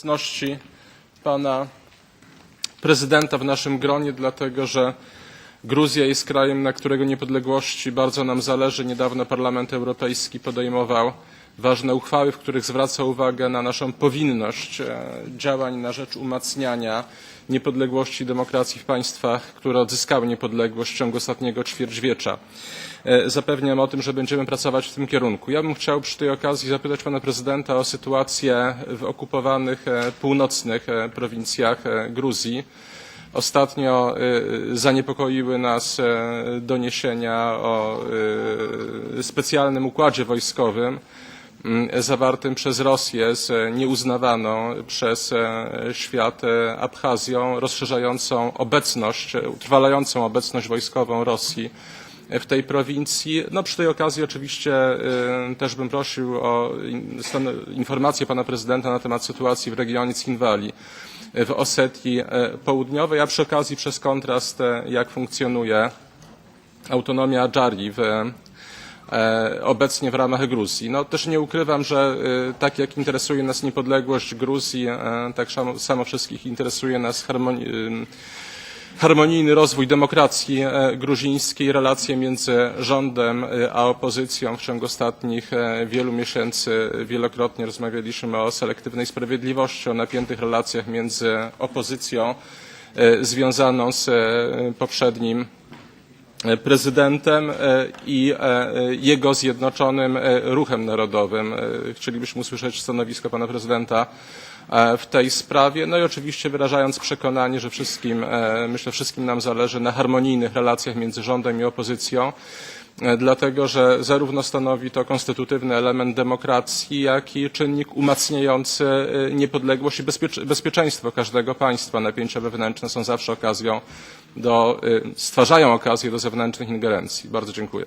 obecności pana prezydenta w naszym gronie, dlatego że Gruzja jest krajem, na którego niepodległości bardzo nam zależy. Niedawno Parlament Europejski podejmował ważne uchwały, w których zwraca uwagę na naszą powinność e, działań na rzecz umacniania niepodległości demokracji w państwach, które odzyskały niepodległość w ciągu ostatniego ćwierćwiecza. E, Zapewniam o tym, że będziemy pracować w tym kierunku. Ja bym chciał przy tej okazji zapytać pana prezydenta o sytuację w okupowanych e, północnych prowincjach Gruzji. Ostatnio zaniepokoiły nas doniesienia o specjalnym układzie wojskowym zawartym przez Rosję z nieuznawaną przez e, świat e, Abchazją, rozszerzającą obecność, utrwalającą obecność wojskową Rosji w tej prowincji. No przy tej okazji oczywiście e, też bym prosił o informację pana prezydenta na temat sytuacji w regionie Cinwali w Osetii Południowej, a przy okazji przez kontrast jak funkcjonuje autonomia Adżarii w, obecnie w ramach Gruzji. No też nie ukrywam, że e, tak jak interesuje nas niepodległość Gruzji, e, tak samo, wszystkich interesuje nas harmoni em, harmonijny rozwój demokracji e, gruzińskiej, relacje między rządem e, a opozycją. W ciągu ostatnich e, wielu miesięcy wielokrotnie rozmawialiśmy o selektywnej sprawiedliwości, o napiętych relacjach między opozycją e, związaną z e, poprzednim e, prezydentem e, i e, jego zjednoczonym e, ruchem narodowym. E, Chcielibyśmy usłyszeć stanowisko pana prezydenta e, w tej sprawie. No i oczywiście wyrażając przekonanie, że wszystkim, e, myślę, wszystkim nam zależy na harmonijnych relacjach między rządem i opozycją, e, dlatego że zarówno stanowi to konstytutywny element demokracji, jak i czynnik umacniający e, niepodległość i bezpiecz- bezpieczeństwo każdego państwa. Napięcia wewnętrzne są zawsze okazją do, e, stwarzają okazję do zewnętrznych ingerencji. Bardzo dziękuję.